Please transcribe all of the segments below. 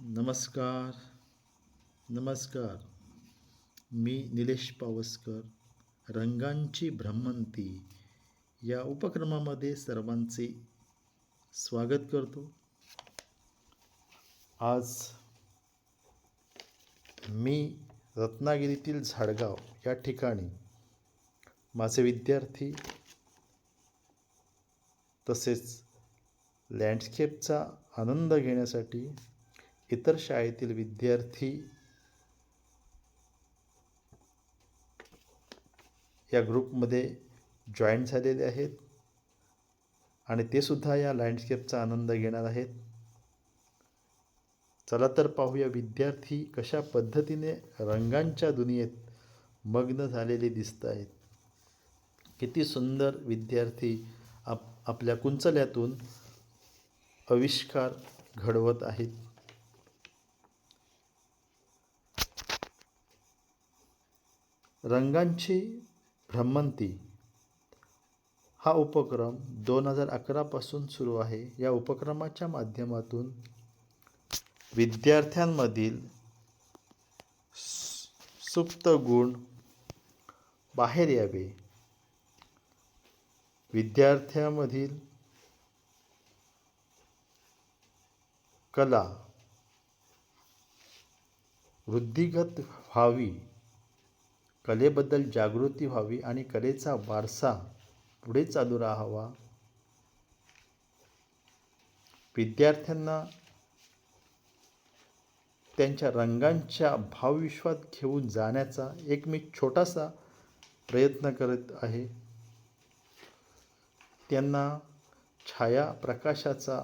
नमस्कार. नमस्कार. मी निलेश पावसकर रंगांची भ्रमंती या उपक्रमामध्ये सर्वांचे स्वागत करतो. आज मी रत्नागिरीतील झाडगाव या ठिकाणी माझे विद्यार्थी तसेच लँडस्केपचा आनंद घेण्यासाठी इतर शाळेतील विद्यार्थी या ग्रुपमध्ये जॉईन झालेले आहेत. आणि ते सुद्धा या लँडस्केपचा आनंद घेणार आहेत. चला तर पाहूया विद्यार्थी कशा पद्धतीने रंगांच्या दुनियेत मग्न झालेले दिसत आहेत. किती सुंदर विद्यार्थी आप आपल्या कुंचल्यातून आविष्कार घडवत आहेत. रंगांची भ्रमंती. हा उपक्रम दोन हजार अकरापासून सुरू आहे. या उपक्रमाच्या माध्यमातून विद्यार्थ्यांमधील सुप्त गुण बाहेर यावे. विद्यार्थ्यामधील कला वृद्धिगत व्हावी. कलेबद्दल जागृती व्हावी आणि कलेचा वारसा पुढे चालू राहावा. विद्यार्थ्यांना त्यांच्या रंगांच्या भावविश्वात घेऊन जाण्याचा एक मी छोटासा प्रयत्न करत आहे. त्यांना छाया प्रकाशाचा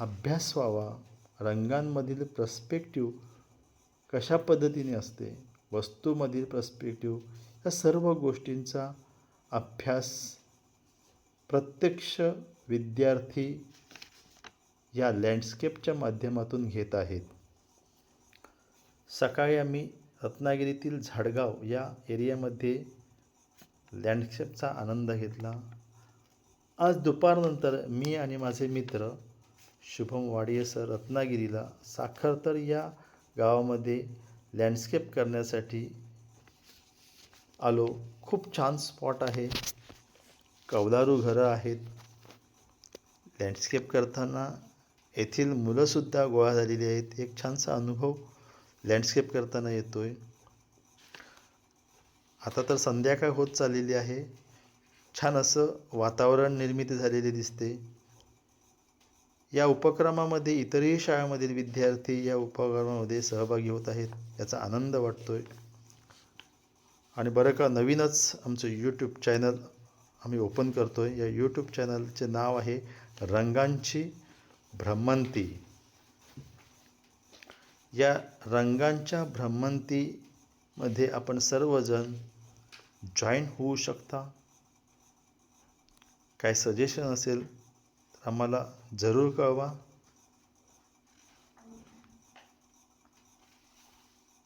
अभ्यास व्हावा. रंगांमधील प्रस्पेक्टिव्ह कशा पद्धतीने असते? वस्तूमधील पर्स्पेक्टिव्ह या सर्व गोष्टींचा अभ्यास प्रत्यक्ष विद्यार्थी या लँडस्केपच्या माध्यमातून घेत आहेत. सकाळी आम्ही रत्नागिरीतील झाडगाव या एरियामध्ये लँडस्केपचा आनंद घेतला. आज दुपारनंतर मी आणि माझे मित्र शुभम वाडिये सर रत्नागिरीला साखरतर या गावामध्ये लँडस्केप करण्यासाठी आलो. खूप छान स्पॉट आहे. कौलारू घरं आहेत. लँडस्केप करताना येथील मुलंसुद्धा गोळा झालेली आहेत. एक छानसा अनुभव लँडस्केप करताना येतो आहे आता तर संध्याकाळ होत चाललेली आहे. छान असं वातावरण निर्मिती झालेली दिसते. या उपक्रमामध्ये इतरही शाळेमधील विद्यार्थी या उपक्रमामध्ये सहभागी होत आहेत याचा आनंद वाटतो आहे आणि बरं का नवीनच आमचं यूट्यूब चॅनल आम्ही ओपन करतो आहे या यूट्यूब चॅनलचे नाव आहे रंगांची भ्रमंती. या रंगांच्या भ्रमंतीमध्ये आपण सर्वजण जॉईन होऊ शकता. काय सजेशन असेल? आम्हाला जरूर कळवा.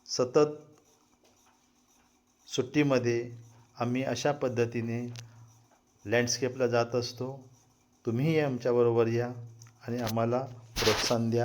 सतत सुट्टीमध्ये आम्ही अशा पद्धतीने लँडस्केपला जात असतो. तुम्हीही आमच्याबरोबर या आणि आम्हाला प्रोत्साहन द्या.